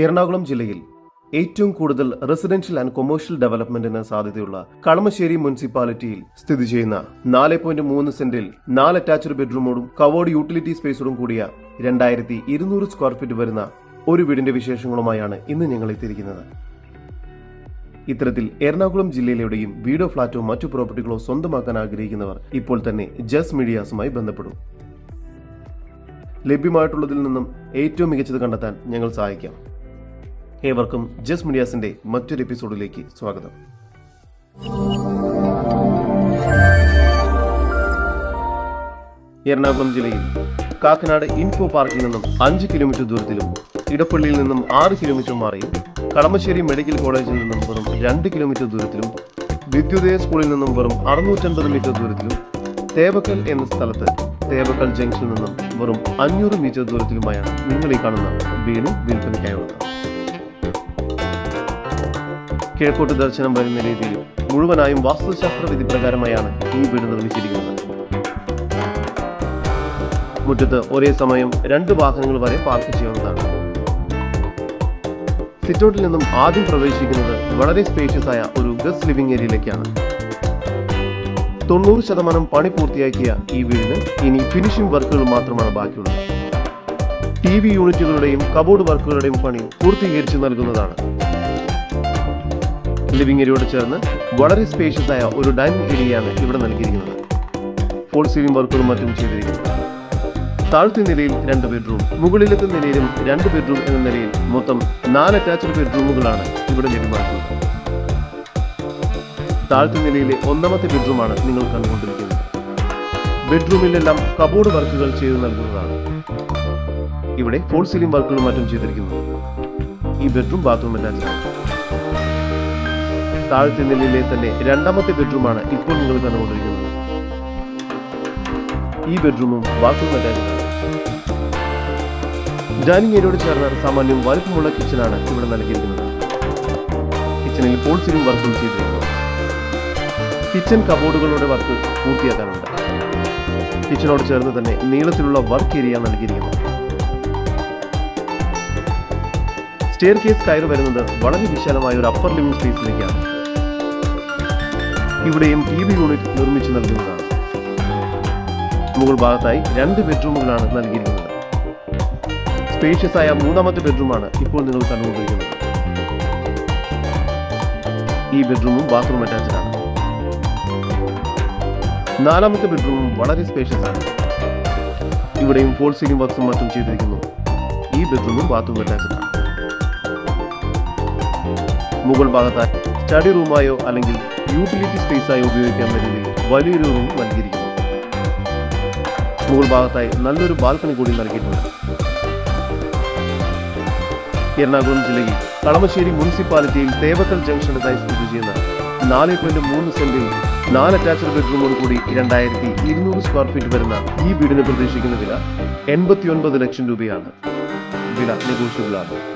എറണാകുളം ജില്ലയിൽ ഏറ്റവും കൂടുതൽ റെസിഡൻഷ്യൽ ആൻഡ് കൊമേഴ്ഷ്യൽ ഡെവലപ്മെന്റിന് സാധ്യതയുള്ള കളമശ്ശേരി മുനിസിപ്പാലിറ്റിയിൽ സ്ഥിതി ചെയ്യുന്ന നാല് പോയിന്റ് മൂന്ന് സെന്റിൽ നാല് അറ്റാച്ച്ഡ് ബെഡ്റൂമോടും കവേർഡ് യൂട്ടിലിറ്റി സ്പേസോടും കൂടിയ രണ്ടായിരത്തി ഇരുന്നൂറ് സ്ക്വയർ ഫീറ്റ് വരുന്ന ഒരു വീടിന്റെ വിശേഷങ്ങളുമായാണ് ഇന്ന് ഞങ്ങൾ എത്തിയിരിക്കുന്നത്. ഇത്തരത്തിൽ എറണാകുളം ജില്ലയിലെവിടെയും വീടോ ഫ്ളാറ്റോ മറ്റു പ്രോപ്പർട്ടികളോ സ്വന്തമാക്കാൻ ആഗ്രഹിക്കുന്നവർ ഇപ്പോൾ തന്നെ ജസ് മീഡിയാസുമായി ബന്ധപ്പെടും. ലഭ്യമായിട്ടുള്ളതിൽ നിന്നും ഏറ്റവും മികച്ചത് കണ്ടെത്താൻ ഞങ്ങൾ സഹായിക്കാം. ഏവർക്കും ജസ് മീഡിയാസിന്റെ മറ്റൊരു എപ്പിസോഡിലേക്ക് സ്വാഗതം. എറണാകുളം ജില്ലയിൽ കാക്കനാട് ഇൻഫോ പാർക്കിൽ നിന്നും അഞ്ച് കിലോമീറ്റർ ദൂരത്തിലും ഇടപ്പള്ളിയിൽ നിന്നും ആറ് കിലോമീറ്റർ മാറിയും കളമശ്ശേരി മെഡിക്കൽ കോളേജിൽ നിന്നും വെറും രണ്ട് കിലോമീറ്റർ ദൂരത്തിലും വിദ്യുദയ സ്കൂളിൽ നിന്നും വെറും അറുന്നൂറ്റൻപത് മീറ്റർ ദൂരത്തിലും തേവക്കൽ എന്ന സ്ഥലത്ത് തേവക്കൽ ജംഗ്ഷനിൽ നിന്നും വെറും അഞ്ഞൂറ് മീറ്റർ ദൂരത്തിലുമായാണ് നിങ്ങൾ ഈ കാണുന്ന വീട് വിൽപ്പനയ്ക്കായുള്ളത്. കിഴക്കോട്ട് ദർശനം വരുന്ന രീതിയിൽ മുഴുവനായും വാസ്തുശാസ്ത്ര വിധി പ്രകാരമായാണ് ഈ വീട് നിർമ്മിച്ചിരിക്കുന്നത്. മുറ്റത്ത് ഒരേ സമയം രണ്ട് വാഹനങ്ങൾ വരെ പാർക്ക് ചെയ്യാവുന്നതാണ് സിറ്റൗട്ടിൽ നിന്നും ആദ്യം പ്രവേശിക്കുന്നത് വളരെ സ്പേഷ്യസ് ആയ ഒരു ഗസ്റ്റ് ലിവിംഗ് ഏരിയയിലേക്കാണ് തൊണ്ണൂറ് ശതമാനം പണി പൂർത്തിയാക്കിയ ഈ വീടിന് ഇനി ഫിനിഷിംഗ് വർക്കുകൾ മാത്രമാണ് ബാക്കിയുള്ളത്. ടി വി യൂണിറ്റുകളുടെയും കബോർഡ് വർക്കുകളുടെയും പണി പൂർത്തീകരിച്ചു നൽകുന്നതാണ്. ലിവിംഗ് ഏരിയയോട് ചേർന്ന് വളരെ സ്പേഷ്യസ് ആയ ഒരു ഡൈനിങ് ഏരിയയാണ് ഇവിടെ നൽകിയിരിക്കുന്നത്. ഫോൾ സീലിംഗ് വർക്കുകളും മറ്റും ചെയ്തിരിക്കുന്നത് താഴത്തെ നിലയിൽ രണ്ട് ബെഡ്റൂം മുകളിലത്തെ നിലയിലും രണ്ട് ബെഡ്റൂം എന്ന നിലയിൽ മൊത്തം നാല് അറ്റാച്ച്ഡ് ബെഡ്റൂമുകളാണ് ഇവിടെ ലഭ്യമാക്കുന്നത്. താഴത്തെ നിലയിലെ ഒന്നാമത്തെ ബെഡ്റൂമാണ് നിങ്ങൾ കണ്ടുകൊണ്ടിരിക്കുന്നത്. ബെഡ്റൂമിലെല്ലാം കബോർഡ് വർക്കുകൾ ചെയ്തു നൽകുന്നതാണ്. ഇവിടെ ഫോൾ സീലിംഗ് വർക്കുകളും മറ്റും ചെയ്തിരിക്കുന്നു. ഈ ബെഡ്റൂം ബാത്റൂം അറ്റാച്ച്ഡ് ആണ്. താഴത്തെ നിലയിലെ തന്നെ രണ്ടാമത്തെ ബെഡ്റൂമാണ് ഇപ്പോൾ നിങ്ങൾ കണ്ടുകൊണ്ടിരിക്കുന്നത്. ഈ ബെഡ്റൂമും ബാത്റൂം അറ്റാച്ച്ഡ് ഡൈനിങ് ഏരിയയോട് ചേർന്ന സാമാന്യം വലുപ്പമുള്ള കിച്ചനാണ് ഇവിടെ നൽകിയിരിക്കുന്നത്. കിച്ചണിൽ പോൾസിലും വർക്കും ചെയ്തിരിക്കുന്നു. കിച്ചൺ കബോർഡുകളുടെ വർക്ക് പൂർത്തിയാക്കാനുണ്ട്. കിച്ചണോട് ചേർന്ന് തന്നെ നീളത്തിലുള്ള വർക്ക് ഏരിയ നൽകിയിരിക്കുന്നു. സ്റ്റെയർ കേസ് കയറി വരുന്നത് വളരെ വിശാലമായ ഒരു അപ്പർ ലിവിംഗ് സ്പേസിലേക്കാണ് ഇവിടെയും ടി വി യൂണിറ്റ് നിർമ്മിച്ചു നൽകുന്നതാണ്. മുകൾ ഭാഗത്തായി രണ്ട് ബെഡ്റൂമുകളാണ് നൽകിയിരിക്കുന്നത്. ആയ മൂന്നാമത്തെ ബെഡ്റൂമാണ് ഇപ്പോൾ നിങ്ങൾ കണ്ടുകൊണ്ടിരിക്കുന്നത്. ഈ ബെഡ്റൂമും ബാത്റൂം അറ്റാച്ച്ഡ് ആണ്. നാലാമത്തെ ബെഡ്റൂമും വളരെ സ്പേഷ്യസ് ആണ്. ഇവിടെയും ഫോൾ സീലിംഗ് വർക്ക്സും മറ്റും ചെയ്തിരിക്കുന്നു. ഈ ബെഡ്റൂമും ബാത്റൂം അറ്റാച്ച്ഡ് ആണ്. മുകൾ ഭാഗത്തായി സ്റ്റഡി റൂമായോ അല്ലെങ്കിൽ യൂട്ടിലിറ്റി സ്പേസായോ ഉപയോഗിക്കാൻ രീതിയിൽ വലിയൊരു റൂം നൽകിയിരിക്കുന്നു. മുകൾ ഭാഗത്തായി നല്ലൊരു ബാൽക്കണി കൂടി നൽകിയിട്ടുണ്ട്. എറണാകുളം ജില്ലയിൽ കളമശ്ശേരി മുനിസിപ്പാലിറ്റിയിൽ തേവത്തൽ ജംഗ്ഷനിലായി സ്ഥിതി ചെയ്യുന്ന നാല് പോയിന്റ് മൂന്ന് സെന്റിൽ നാല് അറ്റാച്ച്ഡ് ബെഡ്റൂമോട് കൂടി രണ്ടായിരത്തി ഇരുന്നൂറ് സ്ക്വയർ ഫീറ്റ് വരുന്ന ഈ വീടിന് പ്രതീക്ഷിക്കുന്ന വില എൺപത്തിയൊൻപത് ലക്ഷം രൂപയാണ്. വില നെഗോഷ്യബിൾ ആണ്